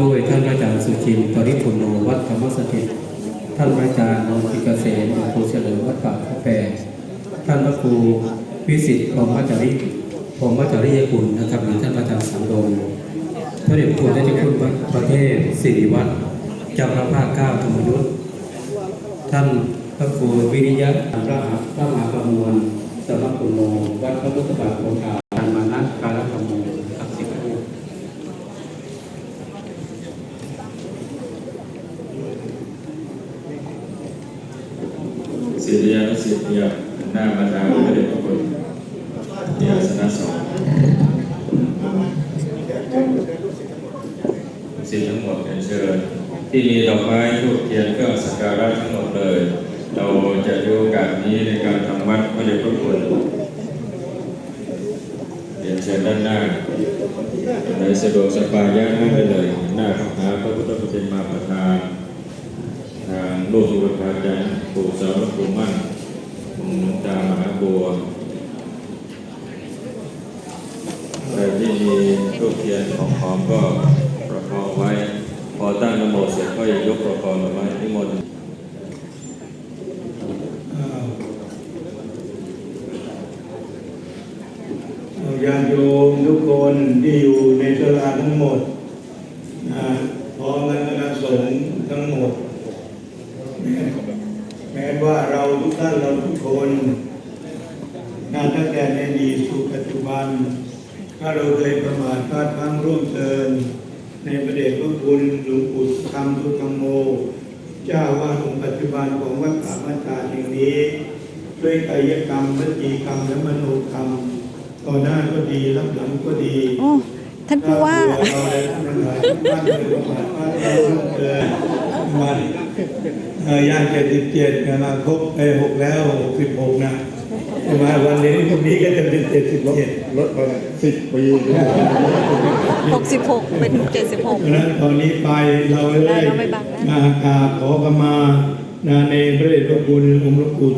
ด้วยท่านอาจารย์สุจินตริพุนโนวัดธรรมสถิต ท่านอาจารย์นนทิเกษมหลวงปู่เฉลิมวัดป่าเขาแปรท่านพระครูวิสิทธิ์พรหมจาริพรหมจาริยคุณนะครับหรือท่านอาจารย์สังโดมพระเดชคุณได้ที่คุณประเทศสิริวัฒน์เจ้าพระภาคเก้าธรรมยุทธท่านพระครูวิริยะพระมหาพระมหาประมวลสมณคุณโนวัดพระพุทธบาทโอกาสมานัการธรรมโมครับสิบรูป ศิริยานุสิทธิ์ยาหน้ามาทางพระเดชพระคุณที่อาสนะสองสิ่งทั้งหมดเรียนเชิญที่มีดอกไม้ทูบเทียนเครื่องสักการะทั้งหมดเลย เราจะใช้โอกาสนี้ในการทำวัดพระเดชพระคุณเรียนเชิญด้านหน้าใครสะดวกสบายยางนั่งได้เลย หน้าข้าหาพระพุทธปฏิมาประธาน ลูกสุภาจารย์ปู่สาวและปู่มั่นหลวงตามหาบัวใครที่มีทูบเทียนของหอมก็ประคองไว้ พอตั้งนโมเสร็จก็อย่ายกประคองเอาไว้ที่มนญาติโยมทุกคนที่อยู่ในตลาดทั้งหมดพร้อมกันคณะสงฆ์ทั้งหมด แม้ว่าเราทุกท่านเราทุกคนนะตั้งแต่ในอดีตสู่ปัจจุบัน ถ้าเราเคยประมาทพลาดพลั้งร่วมเกิน ในประเดชพระคุณหลวงปู่ธรรมทุกรรมโม เจ้าว่าองค์ปัจจุบันของวัดสามัญชาแห่งนี้ ด้วยกายกรรมวจีกรรมและมโนกรรมต่อหน้าก็ดีรับหลังก็ดีโอ้ท่านผู้ว่าเราได้ทั้งหลายทุกท่านเลยประมาทพลาดเราเกินวันเอ่อ ย่างเจ็ดสิบเจ็ดมาครบไปหกแล้วหกสิบหกนะมาวันนี้พรุ่งนี้ก็จะเป็นเจ็ดสิบเจ็ดลดมาสิบปี66เป็นเพราะฉะนั้นตอนนี้ไปเราได้ได้เราไม่บังนะมากราบขอขมานะในพระเดชพระคุณองค์หลวงปู่